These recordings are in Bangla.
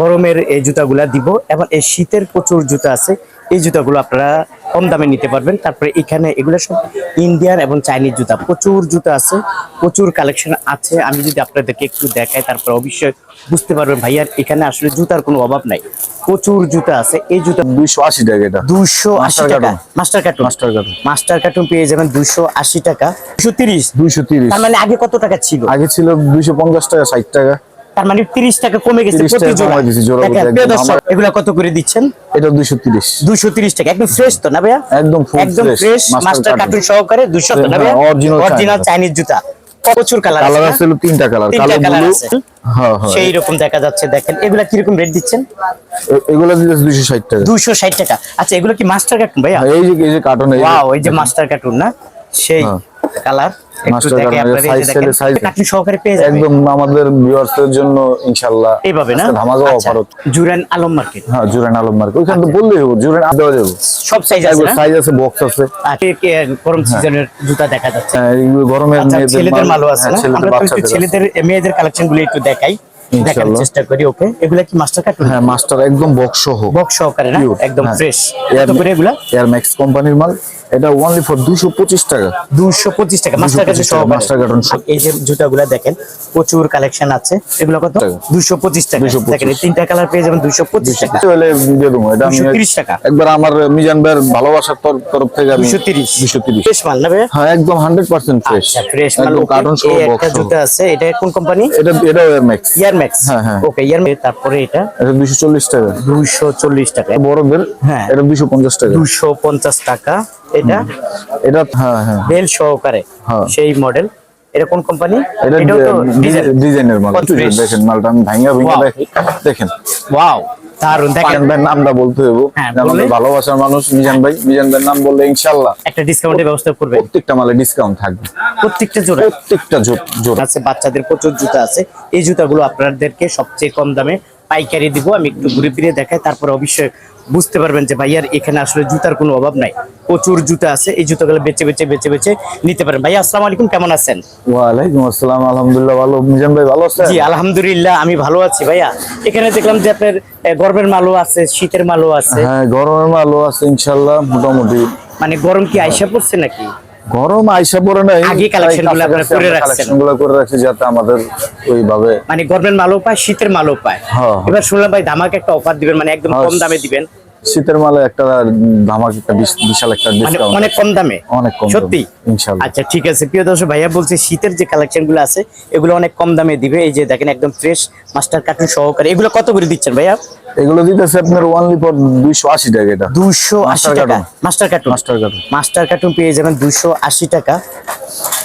গরমের এই জুতাগুলা দিব এবং এই শীতের প্রচুর জুতা আছে এই জুতাগুলো আপনারা কম দামে নিতে পারবেন। তারপরে এখানে এগুলো সব ইন্ডিয়ান এবং চাইনিজ জুতা প্রচুর জুতা আছে প্রচুর কালেকশন আছে। আমি যদি আপনাদেরকে একটু দেখাই তারপরে অবশ্যই বুঝতে পারবেন ভাইয়ার এখানে আসলে জুতার কোনো অভাব নাই। প্রচুর জুতা আছে এই জুতা দুইশো আশি টাকা এটা। দুশো আশি টাকা। Master carton master carton. Master carton পেয়ে যাবেন দুশো আশি টাকা। দুশো তিরিশ। দুইশো তিরিশ। তার মানে আগে কত টাকা ছিল? আগে ছিল দুইশো পঞ্চাশ টাকা ষাট টাকা। তার মানে তিরিশ টাকা কমে গেছে প্রতি জোড়া। এগুলা কত করে দিচ্ছেন? এটা দুইশো তিরিশ। দুশো তিরিশ টাকা। একদম ফ্রেশ তো না ভাইয়া? একদম একদম ফ্রেশ মাস্টার কার্টুন সহকারে দুশো তো না হ্যাঁ, ভাইয়া? অরিজিনাল চাইনিজ জুতা। প্রচুর কালার কালার আছে তিনটা কালার কালো ব্লু হ্যাঁ হ্যাঁ। সেই রকম দেখা যাচ্ছে দেখেন। এগুলা কীরকম রেট দিচ্ছেন? এগুলো দুইশো ষাট টাকা। দুশো ষাট টাকা। আচ্ছা এগুলো কি মাস্টার কার্টুন ভাইয়া? হ্যাঁ, এই যে এই যে কার্টন ওয়াও এই যে মাস্টার কার্টুন না? সেই হ্যাঁ। কালার একদম আমাদের ভিউয়ার্স জন্য ইনশাআল্লাহ এইভাবে না? ধামাকা আচ্ছা, অফার জুরান আলম মার্কেট হ্যাঁ জুরেন আলম মার্কেট ওইখানে বললেই হবে জুরেন দেওয়া যাবে। সব সাইজ আছে সাইজ আছে বক্স আছে। আর কে- কে গরম সিজনের জুতা দেখা যাচ্ছে। হ্যাঁ, গরমের আচ্ছা ছেলেদের মালও আছে হ্যাঁ, ছেলেদের আমরা একটু ছেলেদের মেয়েদের কালেকশনগুলো একটু দেখাই। দেখানোর চেষ্টা করি ওকে এগুলা কি মাস্টার হ্যাঁ মাস্টার একদম বক্স সহ। বক্স সহকারে না? একদম হ্যাঁ। ফ্রেশ করে এগুলা? এয়ার ম্যাক্স কোম্পানির মাল। এটা ওনলি ফর দুশো পঁচিশ টাকা। দুশো পঁচিশ টাকা মাস্টার কার্টুন 225 টাকা, সহকারে। master cartoon সহ। আর এই যে জুতাগুলা দেখেন প্রচুর কালেকশন আছে। এগুলো কত? টাকা। দুশো পঁচিশ টাকা। দেখেন এই তিনটা কালার পেয়ে যাবেন দুশো পঁচিশ টাকা। হলে দিয়ে দেবো এটা 230 টাকা। একবার আমার মিজান ভাইয়ের ভালোবাসার তরফ থেকে আমি দুশো তিরিশ। দুশো তিরিশ। ফ্রেশ মাল না হ্যাঁ একদম হান্ড্রেড পার্সেন্ট ফ্রেশ আচ্ছা ফ্রেশ। মাল কার্টন সহ বক্স একটা জুতা আছে এটা কোন কোম্পানি এটা এটা এয়ার ম্যাক্স ইয়ার ম্যাক্স হ্যাঁ, হ্যাঁ। ওকে ইয়ার তারপরে এটা? এটা দুশো চল্লিশ টাকা। দুইশো চল্লিশ টাকা। বড়দের হ্যাঁ। এটা দুশো পঞ্চাশ টাকা। দুশো পঞ্চাশ টাকা। এটা? এটা হ্যাঁ হ্যাঁ। বেল সহকারে হ্যাঁ। সেই মডেল এটা কোন কোম্পানি এটা তো ডিজাইনের মাল দেখেন মালটা আমি Wow। দেখি দেখেন। ওয়াও দারুণ দেখেন। পারেন নামটা বলতে হবে হ্যাঁ, আমাদের ভালোবাসার মানুষ মিজান ভাই। মিজান ভাইয়ের নাম বললে একটা ডিসকাউন্টের ব্যবস্থা করবেন প্রত্যেকটা মালে ডিসকাউন্ট থাকবে। প্রত্যেকটা জোড়া। প্রত্যেকটা জোড়া। আছে বাচ্চাদের প্রচুর জুতা আছে। এই জুতাগুলো আপনাদেরকে সবচেয়ে কম দামে পাইকারি দিব আমি একটু ঘুরে ফিরে দেখাই তারপর অবশ্যই বুঝতে পারবেন যে ভাইয়ার এখানে আসলে জুতার কোনো অভাব নাই। প্রচুর জুতা আছে এই জুতাগুলো বেচে বেচে বেচে বেচে নিতে পারেন। ভাইয়া আসসালামু আলাইকুম কেমন আছেন? ওয়ালাইকুম আসসালাম আলহামদুলিল্লাহ ভালো। মিজান ভাই ভালো আছেন? জি আলহামদুলিল্লাহ আমি ভালো আছি ভাইয়া। এখানে দেখলাম যে আপনার গরমের মালও আছে শীতের মালও আছে। হ্যাঁ গরমের মালও আছে ইনশাল্লাহ মোটামুটি। মানে গরম কি আইসা পড়ছে নাকি? গরম আইসা পরে নাই আগে কালেকশনগুলো গুলো আপনারা করে রাখছেন। কালেকশনগুলো করে রাখছি যাতে আমাদের ওইভাবে মানে গরমের মালও পায় শীতের মালও পায় হ্যাঁ। এবার শুনলাম ভাই ধামাকে একটা অফার দিবেন মানে একদম হ্যাঁ। কম দামে দিবেন শীতের মালে একটা ধামাক একটা বিশাল একটা মানে ডিসকাউন্ট অনেক কম দামে? অনেক কম সত্যি? ইনশাআল্লাহ। আচ্ছা ঠিক আছে। প্রিয় দর্শক ভাইয়া বলছে শীতের যে কালেকশনগুলো আছে এগুলো অনেক কম দামে দিবে। এই যে দেখেন একদম ফ্রেশ মাস্টার কার্টুন সহকারে। এগুলো কত করে দিচ্ছেন ভাইয়া? এগুলো দিতেছে আপনার ওনলি ফর দুইশো আশি টাকা এটা। দুশো আশি Master টাকা। Master carton master carton master carton পেয়ে যাবেন দুশো আশি টাকা।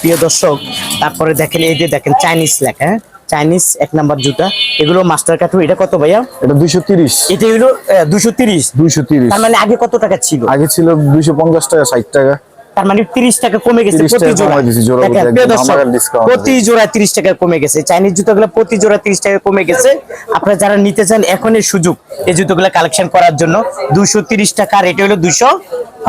প্রিয় দর্শক তারপরে দেখেন এই যে দেখেন চাইনিজ লেখা হ্যাঁ? চাইনিজ এক নাম্বার জুতা। এগুলো মাস্টার কার্টুন এটা কত ভাইয়া? এটা দুইশো তিরিশ। এটা হলো দুশো তিরিশ। দুইশো তিরিশ। তার মানে আগে কত টাকা ছিল? আগে ছিল দুইশো পঞ্চাশ টাকা ষাট টাকা। তার মানে তিরিশ টাকা কমে গেছে প্রতি জোড়া প্রতি জোড়া তিরিশ টাকা কমে গেছে। চাইনিজ জুতোগুলো প্রতি জোড়া তিরিশ টাকা কমে গেছে। আপনারা যারা নিতে চান এখনই সুযোগ এই জুতোগুলো কালেকশন করার জন্য। দুশো তিরিশ টাকা আর এটা হলো দুশো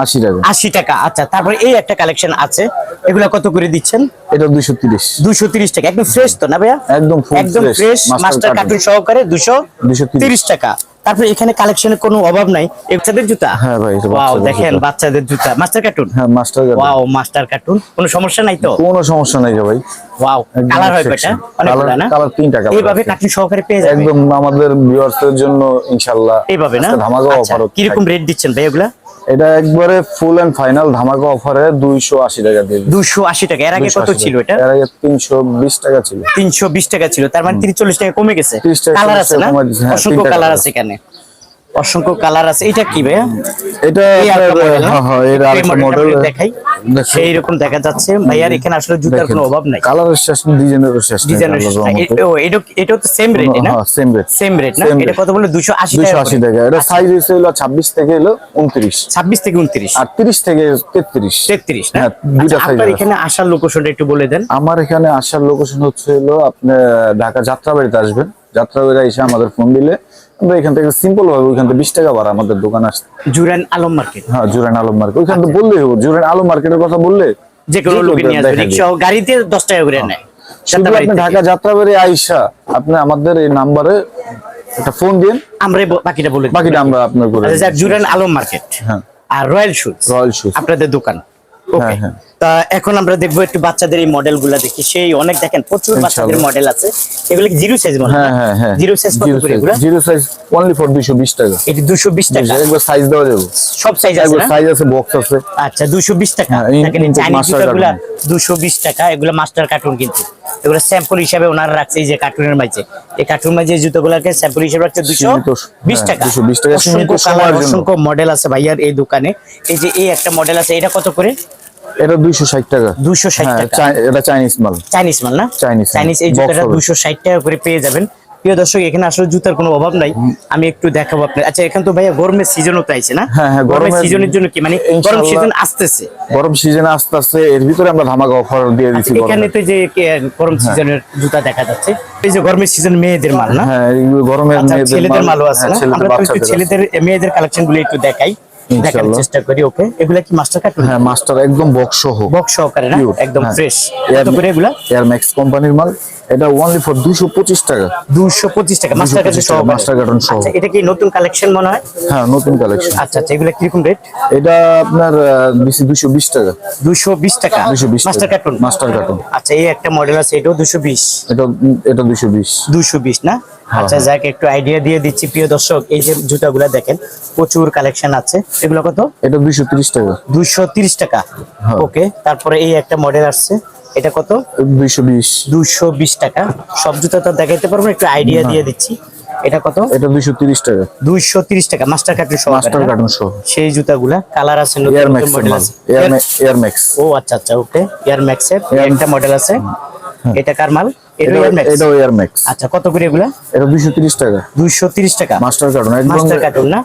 আশি টাকা। আশি টাকা আচ্ছা তারপরে এই একটা কালেকশন আছে। এগুলো কত করে দিচ্ছেন? এটা দুইশো তিরিশ। দুশো তিরিশ টাকা। একদম ফ্রেশ তো না ভাইয়া? একদম একদম ফ্রেশ মাস্টার কার্টুন সহকারে দুশো 230 তিরিশ। টাকা। তারপরে এখানে কালেকশনের কোনো অভাব নাই। বাচ্চাদের জুতা? হ্যাঁ ভাই, ওয়াও দেখেন বাচ্চাদের জুতা। মাস্টার কার্টুন হ্যাঁ master carton wow master carton কোনো সমস্যা নাই তো? কোনো সমস্যা নাই ভাই। ওয়াও কালার হয়। কয়টা অনেকগুলো না? colour তিনটা এইভাবে। কাটিং সহকারে পেয়ে যাবে একদম আমাদের ভিউয়ার্স এর জন্য ইনশাআল্লাহ এইভাবে না? ধামাকা অফার কীরকম রেট দিচ্ছেন ভাই এগুলা? এটা একবারে ফুল এন্ড ফাইনাল ধামাকা অফারে দুইশো আশি টাকা দিয়ে দিচ্ছি। দুশো আশি টাকা। এর আগে কত ছিল এটা? এর আগে তিনশো বিশ টাকা ছিল। তিনশো বিশ টাকা ছিল। তার মানে তিরিশ চল্লিশ টাকা কমে গেছে। 30 টাকা, কালার আছে না? হ্যাঁ, অসংখ্য কালার আছে। এখানে। অসংখ্য কালার আছে। এটা কি ভাইয়া? এটা আপনার, হ্যাঁ হ্যাঁ মডেল দেখাই। সেই রকম দেখা যাচ্ছে। ভাইয়ার এখানে আসলে জুতার কোনো অভাব নাই। কালারের শেষ ডিজাইনেরও শেষ ডিজাইনের এটা এটা তো সেম রেট না? হ্যাঁ সেম রেট সেম রেট না? এটা। কত বলে দুশো আশি দুইশো টাকা আশি টাকা। এটা সাইজ হচ্ছে হলো ছাব্বিশ থেকে হলো উনত্রিশ। ছাব্বিশ থেকে উনত্রিশ। আর তিরিশ থেকে তেত্রিশ। তেত্রিশ না? হ্যাঁ, দুইটা আচ্ছা, আপনার এখানে আসার লোকেশনটা একটু বলে দেন। আমার এখানে আসার লোকেশন হচ্ছে হলো আপনি ঢাকা যাত্রাবাড়িতে আসবেন। যাত্রাবাড়ি এসে আমাদের ফোন দিলে আমরা এখান থেকে সিম্পল ভাবে ওইখান থেকে বিশ টাকা ভাড়া আমাদের দোকান আসতে জুরান আলম মার্কেট। হ্যাঁ জুরেন আলম মার্কেট। ওইখান থেকে বললেই হবে জুরেন আলম মার্কেটের কথা বললে যে কোনো লোকে নিয়ে আসবে রিক্সা গাড়িতে দশ টাকা করে নেয়। শুধু যাত্রাবাড়ি আপনি থেকে। ঢাকা যাত্রাবাড়ি আইসা আপনি আমাদের এই নাম্বারে একটা ফোন দিন আমরা বাকিটা বলে। বাকিটা আমরা আপনার করে আচ্ছা, জুরান আলম মার্কেট হ্যাঁ। আর রয়্যাল শুজ রয়্যাল শুজ। আপনাদের দোকান। ওকে হ্যাঁ, হ্যাঁ। তা এখন আমরা দেখব একটু বাচ্চাদের এই মডেলগুলা দেখি। সেই অনেক দেখেন প্রচুর বাচ্চাদের মডেল আছে। এগুলো জিরো সাইজ মডেল হ্যাঁ? হ্যাঁ হ্যাঁ জিরো সাইজ কত করে এগুলো? জিরো সাইজ অনলি ফর দুইশো বিশ টাকা। এটি দুশো বিশ টাকা? একবার সাইজ দেওয়া যাবে। সব সাইজ আছে একবার সাইজ আছে বক্স আছে। আচ্ছা দুশো বিশ টাকা। হ্যাঁ, দেখেন চাইনিজ দুশো বিশ টাকা। এগুলো মাস্টার কার্টুন কিন্তু। এগুলো স্যাম্পল হিসাবে ওনারা রাখছে এই যে কার্টুনের মাঝে। এই কার্টুন মাঝে জুতোগুলোকে স্যাম্পল হিসাবে রাখছে দুশো সীমিত, বিশ হ্যাঁ, টাকা 220 টাকা সীমিত অসংখ্য সময়ের কালার জন্য। অসংখ্য মডেল আছে ভাইয়ার এই দোকানে। এই যে এই একটা মডেল আছে এটা কত করে? এটা দুইশো ষাট টাকা। 260 হ্যাঁ, টাকা। এটা চাইনিজ মাল। চাইনিজ মাল না? Chinese, চাইনিজ এই জুতাটা হবে। দুশো ষাট টাকা করে পেয়ে যাবেন। প্রিয় দর্শক এখানে আসলে জুতার কোনো অভাব নাই। আমি একটু দেখাবো আপনার আচ্ছা এখানে তো ভাইয়া গরমের সিজনও তো আইছে না? হ্যাঁ, হ্যাঁ, গরমের সিজনের জন্য কি মানে গরম সিজন আসতেছে? গরম সিজনে আস্তে আস্তে এর ভিতরে আমরা ধামাকা অফার দিয়ে দিচ্ছি আচ্ছা, এখানে তো যে গরম সিজনের জুতা দেখা যাচ্ছে। এই যে গরমের সিজন মেয়েদের মাল না? হ্যাঁ গরমের আচ্ছা মেয়েদের মালও আছে না? আমরা একটু ছেলেদের মেয়েদের কালেকশনগুলো একটু দেখাই। দেখানোর চেষ্টা করি ওকে? এগুলা কি মাস্টার হ্যাঁ মাস্টার একদম বক্স সহ। বক্স সহকারে না? একদম হ্যাঁ। ফ্রেশ Air- করে এগুলা? এয়ার ম্যাক্স কোম্পানির মাল। এটা অনলি ফর দুশো পঁচিশ টাকা। দুশো পঁচিশ টাকা মাস্টার কার্টুন 225 সহ master carton সহ। আচ্ছা এটা কি নতুন কালেকশন মনে হয়? হ্যাঁ নতুন কালেকশন আচ্ছা আচ্ছা এগুলা কীরকম রেট এটা আপনার বিশ টাকা। দুশো বিশ টাকা? 220 টাকা। Master carton Master cartoon। আচ্ছা এই একটা মডেল আছে এটাও দুশো বিশ। এটা এটা দুশো বিশ। দুশো বিশ না? হ্যাঁ, আচ্ছা যাক একটু আইডিয়া দিয়ে দিচ্ছি প্রিয় দর্শক। এই যে জুতাগুলা দেখেন প্রচুর কালেকশন আছে। এগুলো কত? এটা দুশো তিরিশ টাকা। দুশো তিরিশ টাকা। হ্যাঁ। ওকে তারপরে এই একটা মডেল আসছে। এটা কত? দুইশো বিশ। দুশো বিশ টাকা। সব জুতা তো দেখাইতে পারব না, একটু আইডিয়া দিয়ে দিচ্ছি। এটা কত? এটা দুইশো তিরিশ টাকা। দুইশো তিরিশ টাকা মাস্টার কার্টুন সহ। মাস্টার কার্টুন সহ। সেই জুতাগুলা কালার আছে নতুন নতুন মডেল আছে। এয়ার ম্যাক্স ও আচ্ছা আচ্ছা ওকে এয়ার ম্যাক্স এর একটা মডেল আছে। এটা কার মাল? এটা এয়ার ম্যাক্স আচ্ছা কত করে এগুলা? এটা দুইশো তিরিশ টাকা। দুইশো তিরিশ টাকা। মাস্টার কার্টুন একদম মাস্টার কার্টুন না?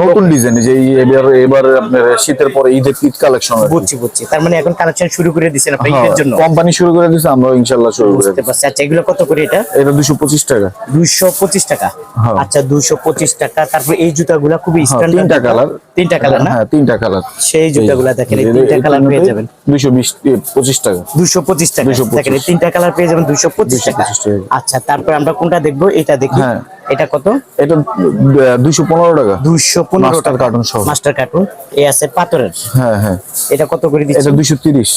নতুন ডিজাইন যে এবার এবার আপনার শীতের পরে ঈদের ঈদ কালেকশন বুঝছি বুঝছি। তার মানে এখন কালেকশন শুরু করে দিচ্ছেন আপনি ঈদের জন্য? কোম্পানি শুরু করে দিয়েছে আমরা ইনশাল্লাহ শুরু করে বুঝতে পারছি। আচ্ছা এগুলো কত করে এটা? এটা দুশো পঁচিশ টাকা। দুইশো পঁচিশ টাকা? হ্যাঁ। আচ্ছা দুইশো পঁচিশ টাকা। তারপর এই জুতাগুলা খুবই হ্যাঁ, স্ট্যান্ডার্ড তিনটা কালার তিনটা কালার না? হ্যাঁ তিনটা কালার সেই জুতাগুলা দেখেন এই তিনটা কালার পেয়ে যাবেন। দুইশো বিশ পঁচিশ টাকা। দুশো পঁচিশ টাকা। দেখেন এই তিনটা কালার পেয়ে যাবেন দুশো পঁচিশ টাকা। 225 টাকা। আচ্ছা তারপর আমরা কোনটা দেখব? এটা দেখি। হ্যাঁ। এটা কত? এটা দুইশো পনেরো টাকা। দুইশো পনেরো Master টাকা। cartoon সহ। মাস্টার কার্টুন এ আছে পাথরের। হ্যাঁ হ্যাঁ। এটা কত করে দিচ্ছে এটা দুইশো তিরিশ।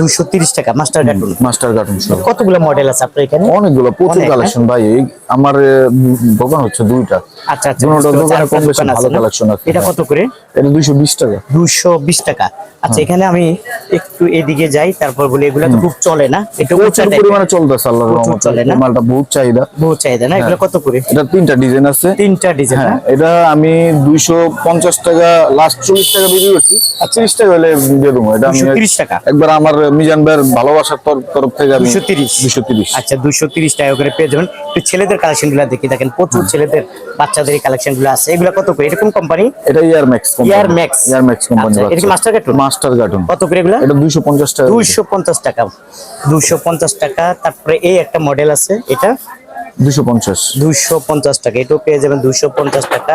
দুইশো তিরিশ টাকা মাস্টার কার্টুন মাস্টার কার্টুন সহ। কতগুলো মডেল আছে আপনার এখানে? অনেকগুলো প্রচুর কালেকশন ভাই। এই আমার দোকান হচ্ছে দুইটা। আচ্ছা আচ্ছা দুটো দোকানে কম বেশি ভালো কালেকশন আছে এটা হ্যাঁ। কত করে? এটা দুইশো বিশ টাকা। দুশো বিশ টাকা। হ্যাঁ। আচ্ছা এখানে আমি একটু এদিকে যাই তারপর বলি এগুলো তো খুব চলে না? এটা প্রচুর পরিমাণে চলতেছে আল্লাহ প্রচুর রহমতে? মালটা বহুত চাহিদা। বহু চাহিদা না? এগুলো কত করে? এটা তিনটা ডিজাইন আছে। তিনটা ডিজাইন হ্যাঁ এটা আমি দুইশো পঞ্চাশ টাকা লাস্ট চল্লিশ টাকা বিক্রি করছি। আর তিরিশ টাকা হলে দিয়ে দেবো। এটা আমি 230 টাকা। একবার আমার মিজান ভাইয়ের ভালোবাসার তর- তরফ থেকে আমি 230 দুশো তিরিশ। আচ্ছা দুশো তিরিশ টাকা করে পেয়ে যাবেন। একটু ছেলেদের কালেকশনগুলো দেখি দেখেন প্রচুর ছেলেদের বাচ্চাদের কালেকশনগুলো আছে। এগুলো কত করে? এরকম কোম্পানি এটা Air Max Air Max Air Max company আচ্ছা, এটা কি master cartoon? মাস্টার কার্টুন কত করে এগুলো? এটা দুইশো পঞ্চাশ টাকা। দুইশো পঞ্চাশ টাকা। দুইশো পঞ্চাশ টাকা। তারপরে এই একটা মডেল আছে এটা। দুইশো পঞ্চাশ। দুইশো পঞ্চাশ টাকা। এটাও পেয়ে যাবেন দুইশো পঞ্চাশ টাকা।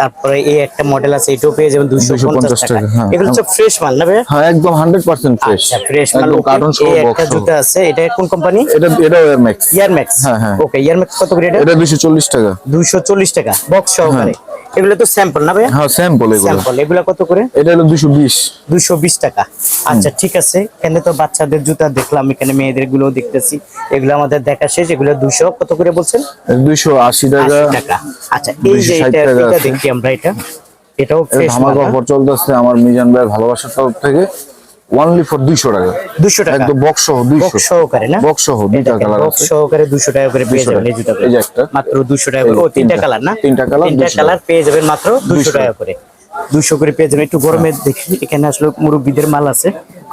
তারপরে এই একটা মডেল আছে এটাও পেয়ে যাবেন 250 টাকা। হ্যাঁ। এগুলো হচ্ছে ফ্রেশ মাল না ভাইয়া? হ্যাঁ একদম হান্ড্রেড পার্সেন্ট ফ্রেশ আচ্ছা ফ্রেশ মাল। কার্টুন সহ এই একটা জুতা আছে এটা কোন কোম্পানি এটা এটাও এয়ার ম্যাক্স ইয়ার ম্যাক্স হ্যাঁ, হ্যাঁ। ওকে ইয়ার ম্যাক্স কত করে এটা? এটা দুইশো চল্লিশ টাকা। দুইশো চল্লিশ টাকা বক্স সহকারে এগুলো তো স্যাম্পল না ভাইয়া? হ্যাঁ স্যাম্পল এগুলো। স্যাম্পল এগুলো কত করে? এটা হলো দুইশো বিশ। দুইশো বিশ টাকা। আচ্ছা ঠিক আছে। এখানে তো বাচ্চাদের জুতা দেখলাম এখানে মেয়েদেরগুলো দেখতেছি। এগুলো আমাদের দেখা শেষ এগুলো দুশো কত করে বলছেন? দুইশো আশি টাকা। টাকা। আচ্ছা এই যে এটা টাকা আমরা এটা এটাও এটা ধামাকা অফার চলতেছে আমার মিজান ভালোবাসার তরফ থেকে। অনলি ফর দুইশো টাকা। দুশো টাকা? একদম বক্স সহ দুইশো। বক্স সহকারে না? বক্স সহ দুইটা কালার বক্স সহকারে দুশো টাকা করে পেয়ে যাবেন এই জুতা এই যে একটা। মাত্র দুশো টাকা করে। ও তিনটা। কালার না? তিনটা তিনটা কালার পেয়ে যাবেন মাত্র দুশো 200 টাকা করে। দুশো করে পেয়ে যাবেন। একটু গরমে দেখি এখানে আসলে মুরব্বীদের মাল আছে।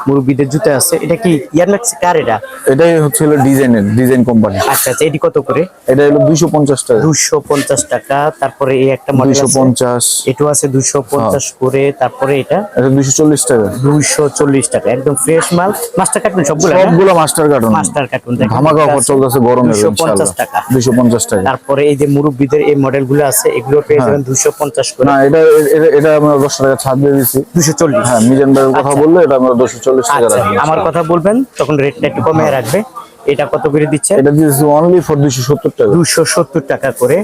মুরব্বীদের জুতা আছে। এটা কি ইয়ারম্যাক্স কার এটা? এটাই হচ্ছে হলো ডিজাইনের ডিজাইন কোম্পানি আচ্ছা আচ্ছা এটি কত করে? এটা হলো দুইশো পঞ্চাশ টাকা। দুশো পঞ্চাশ টাকা তারপরে এই একটা মডেল দুইশো আছে পঞ্চাশ। এটাও আছে দুশো পঞ্চাশ করে তারপরে এটা? এটা দুইশো চল্লিশ টাকা। দুইশো চল্লিশ টাকা একদম ফ্রেশ মাল। মাস্টার কার্টুন সবগুলো সবগুলো মাস্টার কার্টুন মাস্টার কার্টুন দেখেন ধামাকা অফার চলতেছে গরমের দুশো পঞ্চাশ টাকা। দুইশো পঞ্চাশ টাকা। তারপরে এই যে মুরব্বীদের এই মডেলগুলো আছে এগুলো পেয়ে যাবেন দুশো পঞ্চাশ করে। না এটা এটা- এটা আমরা দশ টাকা ছাড় দিয়ে দুশো চল্লিশ। হ্যাঁ মিজান ভাইয়ের কথা বললে এটা আমরা দুশো চল্লিশ টাকা আচ্ছা আমার কথা বলবেন তখন রেটটা একটু কমে রাখবে। এটা কত করে দিচ্ছে এটা দিয়েছি অনলি ফর দুইশো সত্তর টাকা। দুশো সত্তর টাকা করে।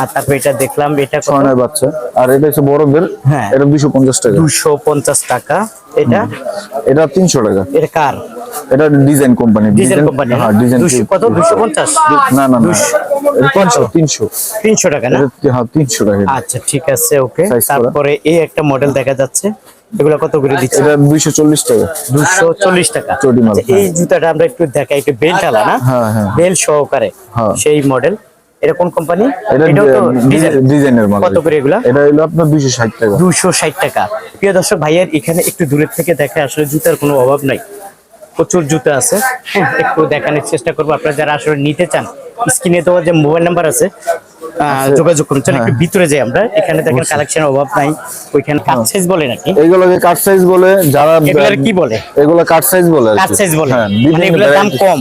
আর তারপর এটা দেখলাম এটা ছয় বাচ্চা। আর এটা হচ্ছে বড়দের হ্যাঁ। এটা দুইশো পঞ্চাশ টাকা। দুশো পঞ্চাশ টাকা। এটা? এটা তিনশো টাকা। এটা কার? এটা ডিজাইন কোম্পানি ডিজাইন কোম্পানি হ্যাঁ ডিজাইন কত? দুশো পঞ্চাশ? না না না। এটা তিনশো তিনশো। তিনশো টাকা না? হ্যাঁ তিনশো টাকা। আচ্ছা ঠিক আছে ওকে। তারপরে এই একটা মডেল দেখা যাচ্ছে। এগুলো কত করে দিচ্ছে? এটা দুইশো চল্লিশ টাকা। দুশো চল্লিশ টাকা। চটি মাল, আচ্ছা, এই জুতাটা আমরা একটু দেখাই একটু বেল্ট আলা না? হ্যাঁ, হ্যাঁ। বেল সহকারে হ্যাঁ। সেই মডেল এটা কোন কোম্পানি এটা এটাও তো ডিজাইনের মাল। কত করে এগুলা? এটা হলো আপনার দুইশো ষাট টাকা। দুশো ষাট টাকা। প্রিয় দর্শক ভাইয়ের এখানে একটু দূরের থেকে দেখে আসলে জুতার কোনো অভাব নাই। প্রচুর জুতা আছে। হ্যাঁ, একটু দেখানোর চেষ্টা করব। আপনারা যারা আসলে নিতে চান স্ক্রিনে তো যে মোবাইল নাম্বার আছে যোগাযোগ করুন। একটু ভিতরে যাই আমরা। এখানে দেখেন কালেকশন অভাব নাই। ওইখানে কাট সাইজ বলে নাকি? কাট সাইজ বলে যারা কি বলে? এগুলো কাট সাইজ বলে কাট সাইজ বলে। হ্যাঁ মানে এগুলোর দাম কম।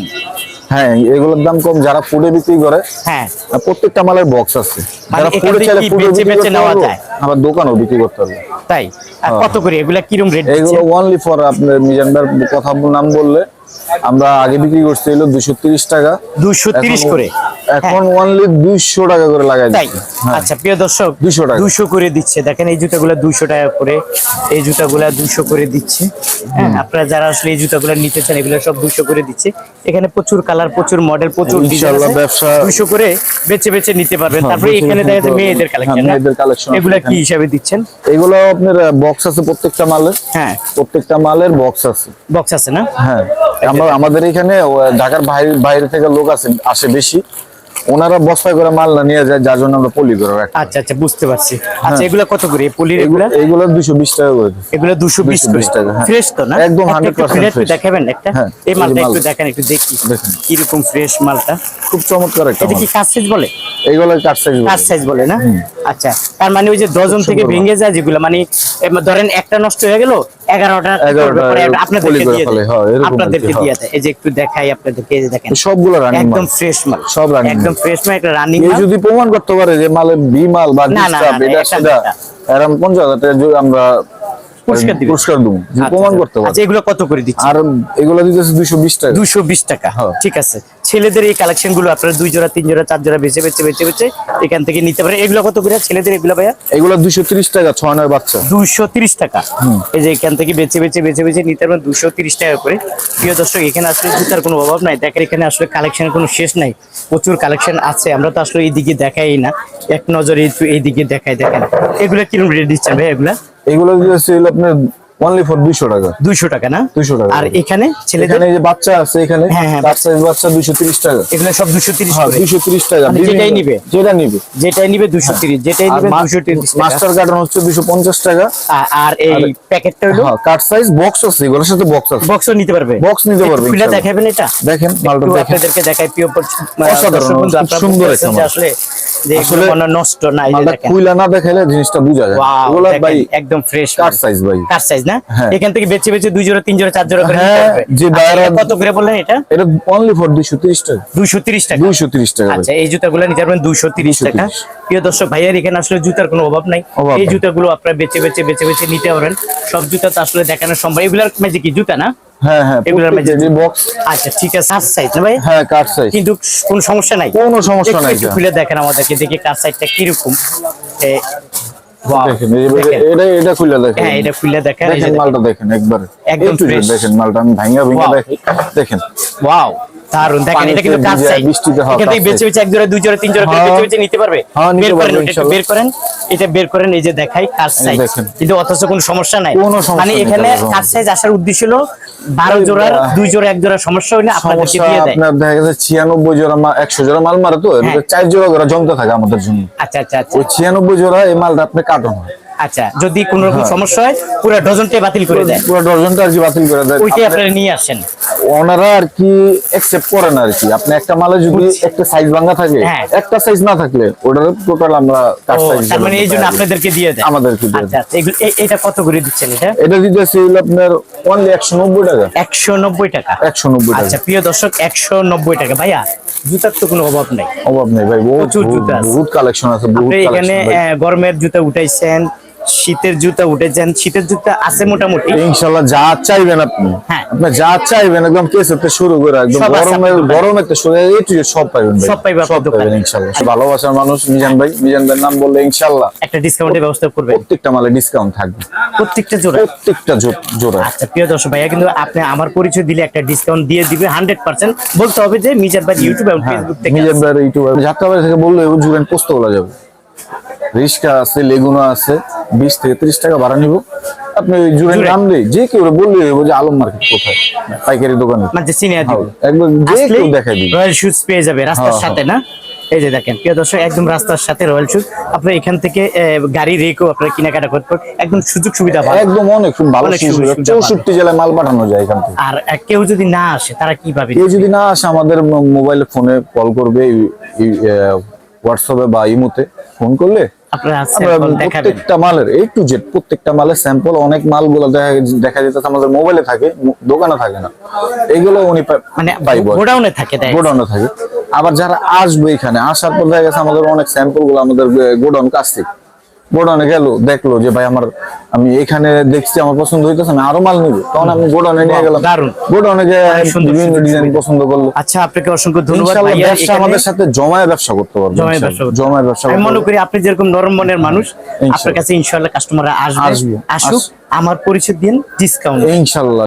হ্যাঁ এগুলোর দাম কম। যারা ফুডে বিক্রি করে হ্যাঁ। প্রত্যেকটা মালের বক্স আছে। মানে যারা ফুডে চাইলে ফুডে বিক্রি করতে নেওয়া যায়? আবার দোকানেও বিক্রি করতে পারবে। তাই? আর কত করে? এগুলা কিরম রেট এগুলো অনলি ফর আপনার মিজানদার কথা নাম বললে আমরা আগে বিক্রি করছি হলো দুশো তিরিশ টাকা। দুশো করে? এখন অনলি দুইশো টাকা করে লাগাই তাই? হ্যাঁ। আচ্ছা প্রিয় দর্শক 200 টাকা। দুশো করে দিচ্ছে। দেখেন এই জুতাগুলো দুশো টাকা করে। এই জুতাগুলা দুশো করে দিচ্ছে। হ্যাঁ আপনারা যারা আসলে এই জুতাগুলো নিতে চান এগুলো সব দুশো করে দিচ্ছে। এখানে প্রচুর কালার প্রচুর মডেল প্রচুর ব্যবসা- দুশো করে বেছে বেছে নিতে পারবেন। হ্যাঁ, তারপরে এখানে দেখা নিতে মেয়েদের কালেকশন হ্যাঁ, মেয়েদের আছে এগুলা কি হিসাবে দিচ্ছেন? এগুলো আপনার বক্স আছে প্রত্যেকটা মালের। হ্যাঁ। প্রত্যেকটা মালের বক্স আছে। বক্স আছে না? হ্যাঁ। আমরা আমাদের এখানে ঢাকার বাইরে বাইরে থেকে লোক আসে আসে বেশি। ওনারা বস্তায় করে মাল না নিয়ে যায় যার জন্য আমরা পলি করে রাখি। আচ্ছা আচ্ছা বুঝতে পারছি। আচ্ছা এগুলা কত করে? পলির এগুলো? এগুলা এগুলো দুশো বিশ টাকা করে। এগুলো দুশো বিশ 220 টাকা, হ্যাঁ। ফ্রেশ তো না? একদম 100% একটু খুলে দেখাবেন একটা? হ্যাঁ, এই মালটা একটু দেখেন একটু দেখি। দেখেন। কীরকম ফ্রেশ মালটা? খুব চমৎকার একটা এটা কি কাজ সাইজ বলে? এইগুলো কাট সাইজ কাজ সাইজ বলে না? আচ্ছা তার মানে ওই যে ডজন থেকে ভেঙে যায় যেগুলো মানে ধরেন একটা নষ্ট হয়ে গেল এগারোটা কি করবে? 11টা পরে আপনাদেরকে দিয়ে দেয়। হ্যাঁ, এই যে একটু দেখাই আপনাদেরকে এই যে দেখেন। সবগুলো রানিং একদম ফ্রেশ মাল। সব একদম ফ্রেশ মাল একটা রানিং যদি প্রমাণ করতে পারে যে মালে বি মাল বা না, না, এটা এটা সেটা এরকম পঞ্চাশ হাজার টাকা আমরা পুরস্কার দিবেন। পুরস্কার দেবো আচ্ছা, প্রমাণ আচ্ছা। করতে পারে আচ্ছা এগুলো কত করে দিচ্ছে আর এগুলো দিতেছে দুইশো বিশ টাকা। দুশো বিশ টাকা। হ্যাঁ। ঠিক আছে। ছেলেদের এই কালেকশনগুলো আপনারা দুই জোড়া তিন জোড়া চার জোড়া বেছে বেছে বেছে বেছে এখান থেকে নিতে পারেন। এগুলো কত করে? ছেলেদের এগুলো ভাইয়া? এগুলো দুইশো তিরিশ টাকা ছয় নয় বাচ্চা। দুশো তিরিশ টাকা। এই যে এখান থেকে বেছে বেছে বেছে বেছে নিতে পারবেন দুশো তিরিশ টাকা করে। প্রিয় দর্শক এখানে আসলে জুতার কোনো অভাব নাই। দেখেন এখানে আসলে কালেকশনের কোনো শেষ নাই। প্রচুর কালেকশন আছে। আমরা তো আসলে এইদিকে দেখাই না। এক নজরে এইদিকে দেখাই দেখেন। এগুলো কীরকম রেট দিচ্ছেন ভাই এগুলা? এগুলো হলো আপনার অনলি ফর দুইশো টাকা। দুইশো টাকা না? 200 টাকা। আর এখানে ছেলেদের? এখানে যে বাচ্চা আছে এখানে হ্যাঁ, হ্যাঁ, বাচ্চা বাচ্চা দুইশো তিরিশ টাকা। এগুলো সব হ্যাঁ টাকা মানে যেটাই নিবে? যেটা নিবে। যেটাই নিবে দুশো তিরিশ যেটাই নিবে দুশো তিরিশ টাকা। মাস্টার কার্টন হচ্ছে দুইশো পঞ্চাশ টাকা। আ- আর এই প্যাকেটটা হলো? হ্যাঁ কাট সাইজ বক্স আছে এগুলোর সাথে বক্স আছে। বক্সও নিতে পারবে। Box নিতে পারবে, দেখাবেন এটা? দেখেন মালটা দেখেন। আপনাদেরকে দেখাই প্রিয় অসাধারণ, দর্শক বন্ধু, খুব আপনারা সুন্দর বলতেছেন একটা যে মাল। আসলে যে এগুলো আসলে নষ্ট না এই যে দেখেন। খুইলা না দেখাইলে জিনিসটা বোঝা যায়। এগুলো ভাই একদম ফ্রেশ কাট সাইজ ভাই। কার সাইজ না? হ্যাঁ। এখান থেকে বেছে বেছে দুই জোড়া তিন জোড়া চার জোড়া করে হ্যাঁ। যে আচ্ছা, কত করে বললেন এটা? এটা অনলি ফর দুইশো তিরিশ টাকা। দুইশো তিরিশ টাকা। দুইশো তিরিশ টাকা ভাই। আচ্ছা এই জুতাগুলো নিতে পারবেন দুইশো তিরিশ টাকা। 230 প্রিয় দর্শক ভাইয়ার এখানে আসলে জুতার কোনো অভাব নাই। এই। জুতাগুলো আপনারা বেছে বেছে বেছে বেছে নিতে পারেন সব জুতা তো আসলে দেখানো সম্ভব। এগুলার মাঝে কি? জুতা না? হ্যাঁ হ্যাঁ এগুলোর মাঝে- বক্স আচ্ছা ঠিক আছে। কার সাইজ না ভাই? হ্যাঁ কাট সাইজ কিন্তু কোনো সমস্যা নাই। কোনো সমস্যা নাই খুলে দেখেন আমাদেরকে দেখি কার সাইজটা কীরকম। এ, wow, দেখেন দেখেন। এটা এটা খুলে দেখেন। হ্যাঁ এটা খুলে দেখেন দেখেন মালটা দেখেন একবার। একদম দেখেন মালটা আমি ভাঙা ভাঙা Wow. দেখেন। ওয়াও দারুণ দেখেন এটা কিন্তু এক জোড়া দুই জোড়া তিন জোড়া হ্যাঁ। নিতে পারবে। হ্যাঁ, বের করেন ইনশাআল্লাহ। বের করেন এটা বের করেন এই যে দেখাই কাজ সাইজ কিন্তু অথচ কোনো সমস্যা নাই। মানে এখানে দাদা। কাজ সাইজ আসার উদ্দেশ্য হলো বারো জোড়ার দুই জোড়া এক জোড়া সমস্যা হইলে আপনাদেরকে দিয়ে দেয়। আপনার দেখা গেছে ছিয়ানব্বই জোড়া মা- একশো জোড়া মাল মারে তো এদিকে চার জোড়া করে জমতে থাকে আমাদের জন্য। আচ্ছা আচ্ছা আচ্ছা। ওই ছিয়ানব্বই জোড়া এই মালটা আপনি কাটন হয় আচ্ছা যদি কোনো রকম হ্যাঁ। সমস্যা হয় পুরো ডজনটাই বাতিল করে দেয়। পুরো ডজনটা আর কি বাতিল করে দেয়। ওইটাই আপনি- আপনারা নিয়ে আসেন। ওনারা আর কি একসেপ্ট করে না আর কি। আপনি একটা মালে যদি একটা সাইজ ভাঙা থাকে হ্যাঁ। একটা সাইজ না থাকলে ওটার টোটাল আমরা কাট সাইজ মানে এই জন্য আপনাদেরকে দিয়ে দেয় আমাদেরকে দিয়ে আচ্ছা আচ্ছা এটা কত করে দিচ্ছেন এটা? এটা দিতেছে হলো আপনার অনলি একশো নব্বই টাকা। একশো নব্বই টাকা। একশো নব্বই টাকা। আচ্ছা প্রিয় দর্শক একশো নব্বই টাকা। ভাইয়া জুতার তো কোনো অভাব নাই। অভাব নেই ভাই বহুত জুতা আছে। বহুত কালেকশন আছে বহুত আপনি এখানে কালেকশন গরমের জুতা উঠাইছেন শীতের জুতা উঠেছেন শীতের জুতা আছে মোটামুটি। ইনশাল্লাহ যা চাইবেন আপনি। হ্যাঁ। আপনি যা চাইবেন একদম কেস থেকে শুরু করে একদম সব দোকানে। গরমের থেকে শুরু A to সব পাইবেন সব সব পাইবেন ইনশাল্লাহ। ভালোবাসার মানুষ মিজান ভাই। মিজান ভাইয়ের নাম বললে ইনশাল্লাহ একটা ডিসকাউন্টের ব্যবস্থা করবেন। প্রত্যেকটা মালে ডিসকাউন্ট থাকবে। প্রত্যেকটা জোড়া। প্রত্যেকটা জোড়া। আচ্ছা প্রিয় দর্শক ভাইয়া কিন্তু আপনি আমার পরিচয় দিলে একটা ডিসকাউন্ট দিয়ে দিবে হান্ড্রেড পার্সেন্ট বলতে হবে যে মিজান ভাই ইউটিউব এবং হ্যাঁ ফেসবুক থেকে মিজান ভাইয়ের ইউটিউবার যাত্রাবাড়ি থেকে বললে জুড়েন পোস্ত বলা যাবে। রিক্সা আছে লেগুনা আছে বিশ থেকে ত্রিশ টাকা ভাড়া নিব। আপনি জুড়েন। নাম দিই যে কেউ বললে হইবো যে আলম মার্কেট কোথায়? পাইকারি দোকানে। মানে চিনিয়ে দিব। একবার যে কেউ দেখাই দিবে। রয়্যাল শুজ পেয়ে যাবে রাস্তার হ্যাঁ, সাথে না? এই যে দেখেন প্রিয় দর্শক একদম রাস্তার সাথে রয়্যাল শুজ আপনি এখান থেকে গাড়ি রেখেও আপনার কেনাকাটা করতে। একদম সুযোগ সুবিধা ভালো। একদম অনেক খুব ভালো চৌষট্টি জেলায় মাল পাঠানো যায় এখান থেকে। আর কেউ যদি না আসে তারা কি পাবে? কেউ যদি না আসে আমাদের মোবাইলে ফোনে কল করবে হোয়াটসঅ্যাপে বা ইমোতে ফোন করলে প্রত্যেকটা মালের এ টু জেড প্রত্যেকটা মালের স্যাম্পল অনেক মালগুলো দেখা দেখা যেতেছে আমাদের মোবাইলে থাকে দোকানে থাকে না। এগুলো উনি মানে গোডাউনে থাকে গোডাউনে থাকে। আবার যারা আসবে এখানে আসার পর দেখা গেছে আমাদের অনেক স্যাম্পলগুলো আমাদের গোডাউন কাছ থেকে গোডাউনে গেল দেখল যে ভাই আমার আমি এখানে দেখছি আমার পছন্দ হইতেছে আমি আরও মাল নিবো। তখন আমি গোডাউনে নিয়ে গেলাম। দারুণ। গোডাউনে গিয়ে বিভিন্ন ডিজাইন পছন্দ করল। আচ্ছা আপনাকে অসংখ্য ধন্যবাদ। ব্যবসা আমাদের সাথে জমায় ব্যবসা করতে পারব জমায় ব্যবসা জমায় ব্যবসা আমি মনে করি আপনি যেরকম নরম মনের মানুষ আপনার কাছে ইনশাল্লাহ কাস্টমাররা আসবে। আসুক আমার পরিচয় দিন ডিসকাউন্ট ইনশাল্লাহ।